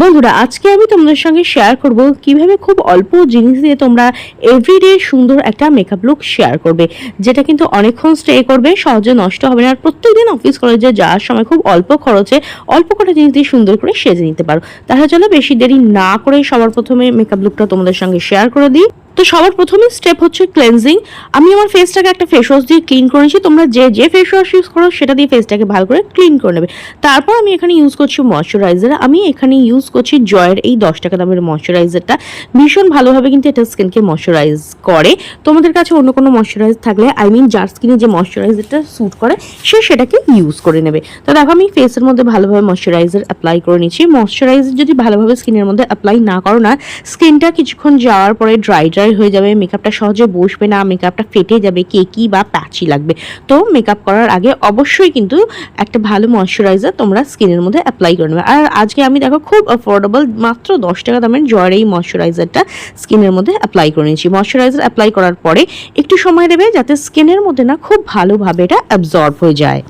বন্ধুরা, আজকে আমি তোমাদের সঙ্গে শেয়ার করব কীভাবে খুব অল্প জিনিস দিয়ে তোমরা এভরিডে সুন্দর একটা মেকআপ লুক শেয়ার করবে, যেটা কিন্তু অনেকক্ষণ স্টে করবে, সহজে নষ্ট হবে না। আর প্রত্যেকদিন অফিস কলেজে যাওয়ার সময় খুব অল্প খরচে অল্প কটা জিনিস দিয়ে সুন্দর করে সেজে নিতে পারো। তাহলে চলো বেশি দেরি না করে সবার প্রথমে মেকআপ লুকটা তোমাদের সঙ্গে শেয়ার করে দিই। তো সবার প্রথমে স্টেপ হচ্ছে ক্লেনজিং আমি আমার ফেসটাকে একটা ফেস ওয়াশ দিয়ে ক্লিন করে নিয়েছি। তোমরা যে যে ফেস ওয়াশ ইউজ করো, সেটা দিয়ে ফেসটাকে ভালো করে ক্লিন করে নেবে। তারপর আমি এখানে ইউজ করছি ময়শ্চারাইজার আমি এখানে ইউজ করছি জয়ের এই দশ টাকা দামের ময়শ্চারাইজারটা ভীষণ ভালোভাবে কিন্তু এটা স্কিনকে ময়শ্চারাইজ করে। তোমাদের কাছে অন্য কোনো ময়শ্চারাইজ থাকলে আই মিন যার স্কিনে যে ময়শ্চারাইজারটা স্যুট করে, সে সেটাকে ইউজ করে নেবে। তো দেখো, আমি ফেসের মধ্যে ভালোভাবে ময়শ্চারাইজার অ্যাপ্লাই করে নিচ্ছি ময়শ্চারাইজার যদি ভালোভাবে স্কিনের মধ্যে অ্যাপ্লাই না করো না স্কিনটা কিছুক্ষণ যাওয়ার পরে ড্রাই হয়ে যাবে মেকআপটা সহজে বসবে না মেকআপটা ফেটে যাবে কেকি বা প্যাচি লাগবে। তো মেকআপ করার আগে অবশ্যই কিন্তু একটা ভালো ময়শ্চারাইজার তোমরা স্কিনের মধ্যে অ্যাপ্লাই করে নেবে। আর আজকে আমি দেখো খুব অ্যাফোর্ডেবল মাত্র দশ টাকা দামের জয়ের এই ময়শ্চারাইজারটা স্কিনের মধ্যে অ্যাপ্লাই করে নিয়েছি। ময়শ্চারাইজার অ্যাপ্লাই করার পরে একটু সময় দেবে যাতে স্কিনের মধ্যে না খুব ভালোভাবে এটা অ্যাবজর্ব হয়ে যায়।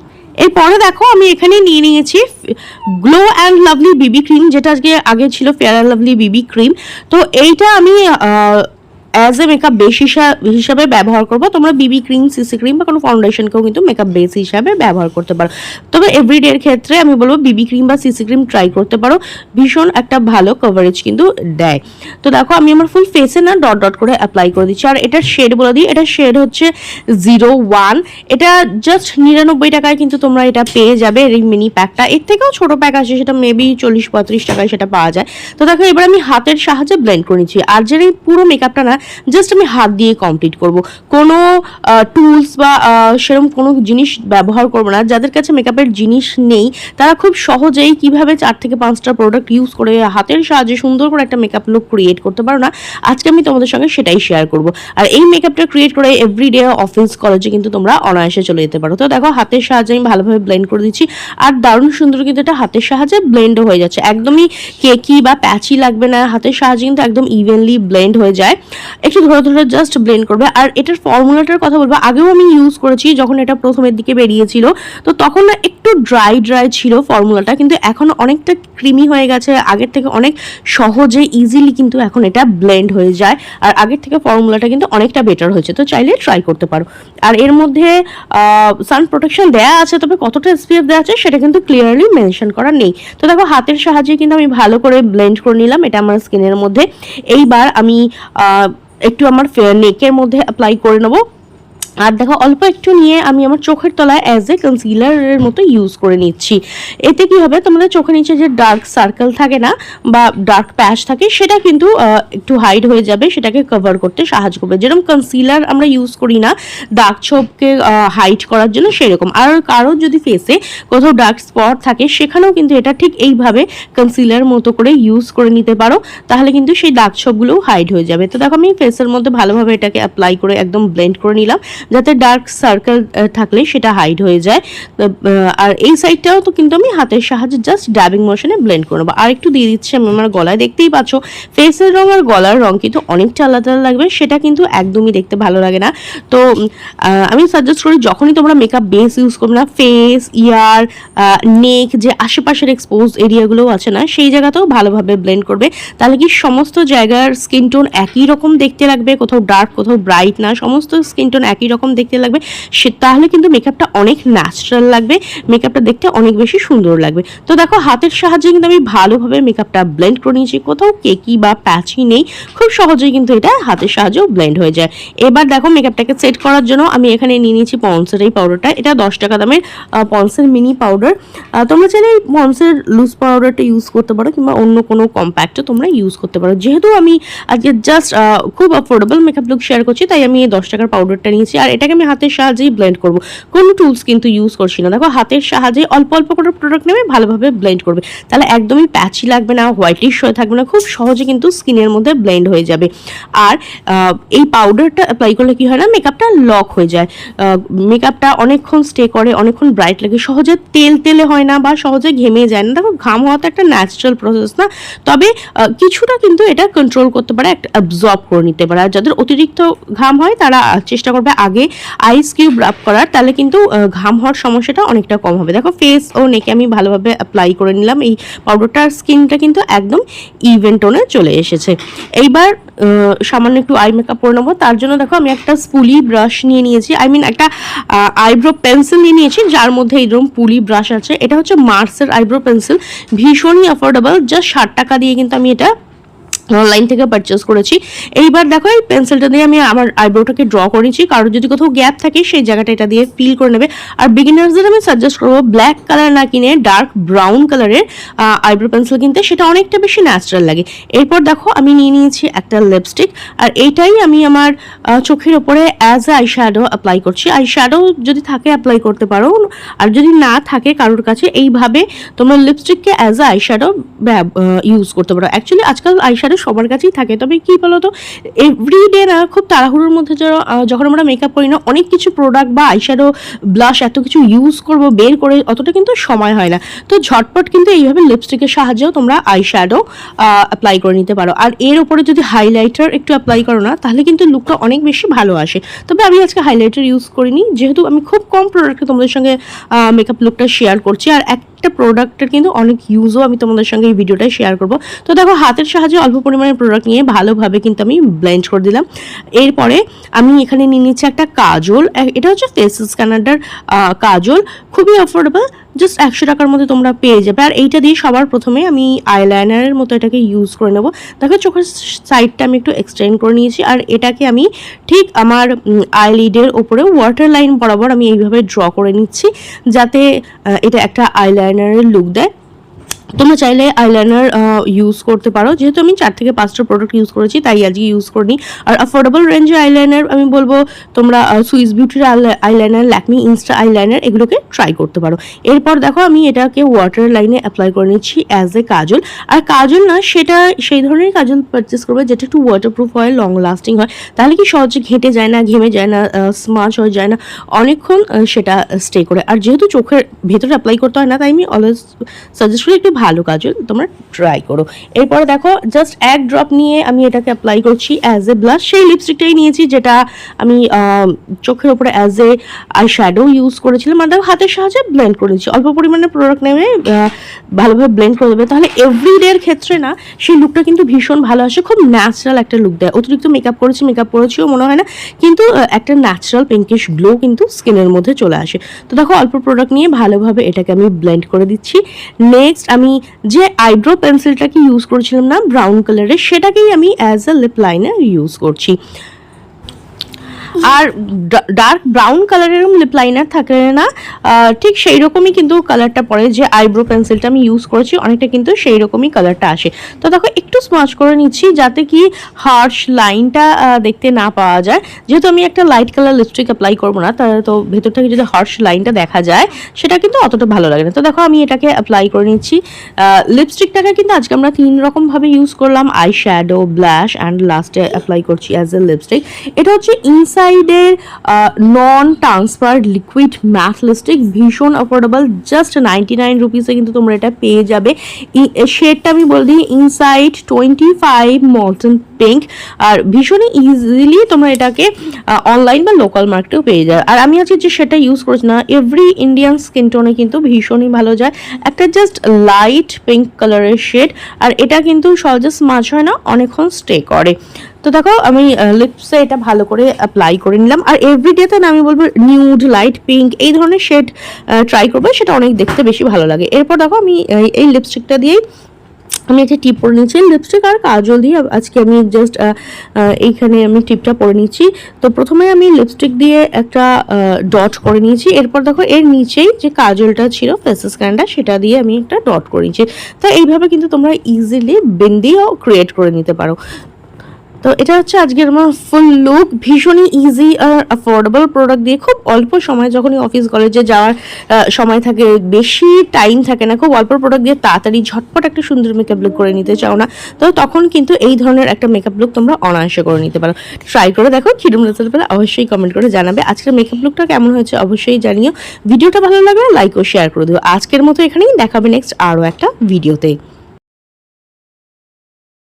এরপরে দেখো আমি এখানে নিয়ে নিয়েছি glow and lovely BB cream যেটা আজকে আগে ছিল fair and lovely BB cream তো এইটা আমি অ্যাজ এ মেকআপ বেস হিসাবে ব্যবহার করব। তোমরা বিবি ক্রিম সিসি ক্রিম বা কোনো ফাউন্ডেশনকেও কিন্তু মেকআপ বেস হিসাবে ব্যবহার করতে পারো। তবে এভরিডের ক্ষেত্রে আমি বলব বিবি ক্রিম বা সিসি ক্রিম ট্রাই করতে পারো। ভীষণ একটা ভালো কভারেজ কিন্তু দেয়। তো দেখো, আমি আমার ফুল ফেসে না ডট ডট করে অ্যাপ্লাই করে দিচ্ছি। আর এটার শেড বলে দিই, এটার শেড হচ্ছে জিরো ওয়ান এটা জাস্ট নিরানব্বই টাকায় কিন্তু তোমরা এটা পেয়ে যাবে এই মিনি প্যাকটা এর থেকেও ছোটো প্যাক আছে, সেটা মেবি চল্লিশ পঁয়ত্রিশ টাকায় সেটা পাওয়া যায়। তো দেখো, এবার আমি হাতের সাহায্যে ব্লেন্ড করে নিচ্ছি। আর যে এই পুরো মেকআপটা না জাস্ট আমি হাত দিয়ে কমপ্লিট করব। কোনো টুলস বা সেরকম কোনো জিনিস ব্যবহার করব না। যাদের কাছে মেকআপের জিনিস নেই, তারা খুব সহজেই কীভাবে চার থেকে পাঁচটা প্রোডাক্ট ইউজ করে হাতের সাহায্যে সুন্দর করে একটা মেকআপ লুক ক্রিয়েট করতে পারো না, আজকে আমি তোমাদের সঙ্গে সেটাই শেয়ার করব। আর এই মেকআপটা ক্রিয়েট করে এভরিডে অফিস কলেজে কিন্তু তোমরা অনায়াসে চলে যেতে পারো। তো দেখো, হাতের সাহায্যে আমি ভালোভাবে ব্লেন্ড করে দিচ্ছি। আর দারুণ সুন্দর কিন্তু এটা হাতের সাহায্যে ব্লেন্ডও হয়ে যাচ্ছে। একদমই কেকি বা প্যাচি লাগবে না। হাতের সাহায্যে কিন্তু একদম ইভেনলি ব্লেন্ড হয়ে যায়। একটু ধরে ধরে জাস্ট ব্লেন্ড করবে। আর এটার ফর্মুলাটার কথা বলব, আগেও আমি ইউজ করেছি যখন এটা প্রথমের দিকে বেরিয়েছিল। তো তখন না একটু ড্রাই ড্রাই ছিল ফর্মুলাটা কিন্তু এখন অনেকটা ক্রিমি হয়ে গেছে। আগের থেকে অনেক সহজে ইজিলি কিন্তু এখন এটা ব্লেন্ড হয়ে যায়। আর আগের থেকে ফর্মুলাটা কিন্তু অনেকটা বেটার হয়েছে। তো চাইলে ট্রাই করতে পারো। আর এর মধ্যে সান প্রোটেকশন দেয়া আছে, তবে কতটা এসপিএফ দেওয়া আছে সেটা কিন্তু ক্লিয়ারলি মেনশন করা নেই। তো দেখো, হাতের সাহায্যে কিন্তু আমি ভালো করে ব্লেন্ড করে নিলাম। এটা আমার স্কিনের মধ্যে। এইবার আমি একটু আমার নেকের মধ্যে অ্যাপ্লাই করে নেব। আর দেখো, অল্প একটু নিয়ে আমি আমার চোখের তলায় অ্যাজ এ কনসিলারের মতো ইউজ করে নিচ্ছি। এতে কি হবে? তোমাদের চোখের নিচে যে ডার্ক সার্কেল থাকে না বা ডার্ক প্যাচ থাকে, সেটা কিন্তু একটু হাইড হয়ে যাবে, সেটাকে কভার করতে সাহায্য করবে। যেরকম কনসিলার আমরা ইউজ করি না দাগ ছোপকে হাইড করার জন্য সেরকম। আর কারোর যদি ফেসে কোথাও ডার্ক স্পট থাকে, সেখানেও কিন্তু এটা ঠিক এইভাবে কনসিলার মতো করে ইউজ করে নিতে পারো। তাহলে কিন্তু সেই দাগ ছোপগুলোও হাইড হয়ে যাবে। তো দেখো, আমি ফেসের মধ্যে ভালোভাবে এটাকে অ্যাপ্লাই করে একদম ব্লেন্ড করে নিলাম। যাতে ডার্ক সার্কেল থাকলে সেটা হাইড হয়ে যায়। আর এই সাইডটাও তো কিন্তু আমি হাতের সাহায্যে জাস্ট ড্যাবিং মোশনে ব্লেন্ড করে নেব। আর একটু দিয়ে দিচ্ছি আমি আমার গলায়, দেখতেই পাচ্ছ ফেসের রং আর গলার রং কিন্তু অনেকটা আলাদা আলাদা লাগবে, সেটা কিন্তু একদমই দেখতে ভালো লাগে না। তো আমি সাজেস্ট করি যখনই তোমরা মেকআপ বেস ইউজ করবে না ফেস ইয়ার নেক যে আশেপাশের এক্সপোজ এরিয়াগুলোও আছে না, সেই জায়গাতেও ভালোভাবে ব্লেন্ড করবে। তাহলে কি সমস্ত জায়গার স্কিন টোন একই রকম দেখতে লাগবে? কোথাও ডার্ক কোথাও ব্রাইট না, সমস্ত স্কিন টোন একই রকম দেখতে লাগবে, সে তাহলে কিন্তু মেকআপটা অনেক ন্যাচারাল লাগবে মেকআপটা দেখতে অনেক বেশি সুন্দর লাগবে। তো দেখো, হাতের সাহায্যে কিন্তু আমি ভালোভাবে মেকআপটা ব্লেন্ড করে নিয়েছি। কোথাও কেকি বা প্যাচি নেই, খুব সহজেই কিন্তু এটা হাতের সাহায্যেও ব্লেন্ড হয়ে যায়। এবার দেখো মেকআপটাকে সেট করার জন্য আমি এখানে নিয়ে নিয়েছি পন্সের এই পাউডারটা এটা দশ টাকা দামের পন্সের মিনি পাউডার তোমরা চাইলে এই পন্সের লুজ পাউডারটা ইউজ করতে পারো কিংবা অন্য কোনো কম্প্যাক্টও তোমরা ইউজ করতে পারো। যেহেতু আমি আজকে জাস্ট খুব অ্যাফোর্ডেবল মেকআপ লুক শেয়ার করছি, তাই আমি এই দশ টাকার পাউডারটা নিয়েছি। আর এটাকে আমি হাতের সাহায্যেই ব্লেন্ড করব। কোনো টুলস কিন্তু ইউজ করছি না। দেখো, হাতের সাহায্যে অল্প অল্প করে প্রোডাক্ট নেবে, ভালোভাবে ব্লেন্ড করবে। তাহলে একদমই প্যাচি লাগবে না হোয়াইটিশ হয়ে থাকবে না, খুব সহজে কিন্তু স্কিনের মধ্যে ব্লেন্ড হয়ে যাবে। আর এই পাউডারটা অ্যাপ্লাই করলে কি হয় না মেকআপটা লক হয়ে যায়। মেকআপটা অনেকক্ষণ স্টে করে, অনেকক্ষণ ব্রাইট লাগে। সহজে তেল তেলে হয় না বা সহজে ঘেমে যায় না। দেখো, ঘাম হওয়া তো একটা ন্যাচারাল প্রসেস না? তবে কিছুটা কিন্তু এটা কন্ট্রোল করতে পারে, একটা অ্যাবজর্ব করে নিতে পারে। আর যাদের অতিরিক্ত ঘাম হয়, তারা চেষ্টা করবে আগে আইস কিউব রাব করার, তাহলে কিন্তু ঘাম হওয়ার সমস্যাটা অনেকটা কম হবে। দেখো ফেস ও নেকে আমি ভালোভাবে অ্যাপ্লাই করে নিলাম। এই পাউডারটার স্কিনটা কিন্তু একদম ইভেন টোনে চলে এসেছে। এইবার সামান্য একটু আই মেকআপ করে নেব। তার জন্য দেখো আমি একটা স্পুলি ব্রাশ নিয়ে নিয়েছি। আই মিন একটা আইব্রো পেন্সিল নিয়ে নিয়েছি, যার মধ্যে এইরকম পুলি ব্রাশ আছে। এটা হচ্ছে মার্সের আইব্রো পেন্সিল ভীষণই অ্যাফোর্ডেবল জাস্ট ষাট টাকা দিয়ে কিন্তু আমি এটা অনলাইন থেকে পারচেস করেছি। এইবার দেখো, এই পেন্সিলটা দিয়ে আমি আমার আইব্রোটাকে ড্র করেছি কারোর যদি কোথাও গ্যাপ থাকে, সেই জায়গাটা এটা দিয়ে ফিল করে নেবে। আর বিগিনার্সদের আমি সাজেস্ট করব ব্ল্যাক কালার না কিনে ডার্ক ব্রাউন কালারের আইব্রো পেন্সিল কিনতে। সেটা অনেকটা বেশি ন্যাচারাল লাগে। এরপর দেখো, আমি নিয়ে নিয়েছি একটা লিপস্টিক আর এইটাই আমি আমার চোখের ওপরে as a eye shadow apply করছি। আই শ্যাডো যদি থাকে অ্যাপ্লাই করতে পারো। আর যদি না থাকে, কারোর কাছে, এইভাবে তোমরা লিপস্টিককে as a eye shadow use করতে পারো। অ্যাকচুয়ালি আজকাল আই সবার কাছেই থাকে। তবে কি বলতো এভরিডে না খুব তাড়াহুড়োর মধ্যে যখন আমরা মেকআপ করি না, অনেক কিছু প্রোডাক্ট বা আই শ্যাডো ব্লাশ এত কিছু ইউজ করব, বের করে, অতটা কিন্তু সময় হয় না। তো ঝটপট কিন্তু এইভাবে লিপস্টিকের সাহায্যেও তোমরা আইশ্যাডো অ্যাপ্লাই করে নিতে পারো। আর এর উপরে যদি হাইলাইটার একটু অ্যাপ্লাই করো না, তাহলে কিন্তু লুকটা অনেক বেশি ভালো আসে। তবে আমি আজকে হাইলাইটার ইউজ করিনি, যেহেতু আমি খুব কম প্রোডাক্টে তোমাদের সঙ্গে মেকআপ লুকটা শেয়ার করছি। আর একটা প্রোডাক্টের কিন্তু অনেক ইউজও আমি তোমাদের সঙ্গে এই ভিডিওটায় শেয়ার করব। তো দেখো, হাতের সাহায্যে অল্প পরিমাণে প্রোডাক্ট নিয়ে ভালোভাবে কিন্তু আমি ব্লেন্ড করে দিলাম। এরপরে আমি এখানে নিয়ে নিচ্ছি একটা কাজল। এটা হচ্ছে ফেস স্ক্যানারটার কাজল। খুবই অ্যাফোর্ডেবল জাস্ট একশো টাকার মধ্যে তোমরা পেয়ে যাবে। আর এইটা দিয়ে সবার প্রথমে আমি আইলাইনারের মতো এটাকে ইউজ করে নেব। দেখো চোখের সাইডটা আমি একটু এক্সটেন্ড করে নিয়েছি। আর এটাকে আমি ঠিক আমার আইলিডের ওপরে ওয়াটার লাইন বরাবর আমি এইভাবে ড্র করে নিচ্ছি। যাতে এটা একটা আইলাইনারের লুক দেয়। তোমরা চাইলে আইলাইনার ইউজ করতে পারো। যেহেতু আমি চার থেকে পাঁচটা প্রোডাক্ট ইউজ করেছি, তাই আজকে ইউজ করিনি। আর অ্যাফোর্ডেবল রেঞ্জের আইলাইনার আমি বলব, তোমরা সুইস বিউটির আইলাইনার ল্যাকমি ইনস্টা আইলাইনার এগুলোকে ট্রাই করতে পারো। এরপর দেখো, আমি এটাকে ওয়াটার লাইনে অ্যাপ্লাই করে নিচ্ছি অ্যাজ এ কাজল। আর কাজল না, সেটা, সেই ধরনের কাজল পারচেস করবে যেটা একটু ওয়াটারপ্রুফ হয় লং লাস্টিং হয়। তাহলে কি সহজে ঘেঁটে যায় না, ঘেমে যায় না স্মাচ হয়ে যায় না? অনেকক্ষণ সেটা স্টে করে। আর যেহেতু চোখের ভেতরে অ্যাপ্লাই করতে হয় না, তাই আমি অলওয়েজ সাজেস্ট করি একটু ভালো কাজল তোমরা ট্রাই করো। এরপরে দেখো জাস্ট এক ড্রপ নিয়ে আমি এটাকে অ্যাপ্লাই করছি অ্যাজ এ ব্লাশ সেই লিপস্টিকটাই নিয়েছি যেটা আমি চোখের উপরে as a eye shadow use করেছিলাম আর দেখো হাতের সাহায্যে ব্লেন্ড করেছি। অল্প পরিমাণে প্রোডাক্ট নেবে ভালোভাবে ব্লেন্ড করে দেবে। তাহলে এভরিডের ক্ষেত্রে না, সেই লুকটা কিন্তু ভীষণ ভালো আসে। খুব ন্যাচারাল একটা লুক দেয়। অতিরিক্ত মেকআপ করেছি মেকআপ করেছিও মনে হয় না। কিন্তু একটা ন্যাচারাল পিঙ্কিশ গ্লো কিন্তু স্কিনের মধ্যে চলে আসে। তো দেখো অল্প প্রোডাক্ট নিয়ে ভালোভাবে এটাকে আমি ব্লেন্ড করে দিচ্ছি। নেক্সট আমি যে আইব্রো পেন্সিলটাকে ইউজ করেছিলাম না ব্রাউন কালারের সেটাকেই আমি as a lip liner use করছি। আর ডার্ক ব্রাউন কালারের লিপ লাইনার থাকে না। ঠিক সেই রকমই কিন্তু কালারটা পড়ে, যে আইব্রো পেন্সিলটা আমি ইউজ করেছি, অনেকটা কিন্তু সেই রকমই কালারটা আসে। তো দেখো, একটু স্মাচ করে নিচ্ছি, যাতে কি হার্শ লাইনটা দেখতে না পাওয়া যায়। যেহেতু আমি একটা লাইট কালার লিপস্টিক অ্যাপ্লাই করব না তাহলে তো ভেতর থেকে যদি হার্শ লাইনটা দেখা যায়, সেটা কিন্তু অতটা ভালো লাগে না। তো দেখো, আমি এটাকে অ্যাপ্লাই করে নিচ্ছি। লিপস্টিকটাকে কিন্তু আজকে আমরা তিন রকমভাবে ইউজ করলাম আই শ্যাডো ব্ল্যাশ অ্যান্ড লাস্টে অ্যাপ্লাই করছি অ্যাজ এ লিপস্টিক এটা হচ্ছে ইনসাইডের non transfer liquid matte lipstick ভীষণ অ্যাফোর্ডেবল জাস্ট নাইনটি নাইন রুপিসে কিন্তু তোমরা এটা পেয়ে যাবে। শেডটা আমি বল দিই Insight twenty five molten pink আর ভীষণই ইজিলি তোমরা এটাকে অনলাইন বা লোকাল মার্কেটেও পেয়ে যাবে। আর আমি আজকে যে সেটা ইউজ করছি না এভরি ইন্ডিয়ান স্কিন টোনে কিন্তু ভীষণই ভালো যায়। একটা জাস্ট লাইট পিঙ্ক কালারের শেড আর এটা কিন্তু সহজে স্মাচ হয় না, অনেকক্ষণ স্টে করে। তো দেখো, আমি লিপসে এটা ভালো করে অ্যাপ্লাই করে নিলাম। আর এভরিডেতে না, আমি বলব নিউড লাইট পিঙ্ক এই ধরনের শেড ট্রাই করবে, সেটা অনেক দেখতে বেশি ভালো লাগে। এরপর দেখো, আমি এই লিপস্টিকটা দিয়েই আমি একটা টিপ পরে নিচ্ছি লিপস্টিক আর কাজল দিয়ে আজকে আমি জাস্ট এইখানে আমি টিপটা পরে নিচ্ছি তো প্রথমে আমি লিপস্টিক দিয়ে একটা ডট করে নিয়েছি। এরপর দেখো, এর নিচেই যে কাজলটা ছিল ফেসেস স্ক্যানটা সেটা দিয়ে আমি একটা ডট করে নিয়েছি। তো এইভাবে কিন্তু তোমরা ইজিলি বিন্দিও ক্রিয়েট করে নিতে পারো। তো এটা হচ্ছে আজকের আমার ফুল লুক ভীষণই ইজি আর অ্যাফোর্ডেবল প্রোডাক্ট দিয়ে খুব অল্প সময় যখনই অফিস কলেজে যাওয়ার সময় থাকে, বেশি টাইম থাকে না, খুব অল্প প্রোডাক্ট দিয়ে তাড়াতাড়ি ঝটপট একটা সুন্দর মেকআপ লুক করে নিতে চাও না, তো তখন কিন্তু এই ধরনের একটা মেকআপ লুক তোমরা অনায়াসে করে নিতে পারো। ট্রাই করে দেখো কিরম রেজাল্ট পেলে অবশ্যই কমেন্ট করে জানাবে। আজকের মেকআপ লুকটা কেমন হয়েছে অবশ্যই জানিও। ভিডিওটা ভালো লাগলে লাইক ও শেয়ার করে দিও। আজকের মতো এখানেই দেখাবে নেক্সট আরও একটা ভিডিওতে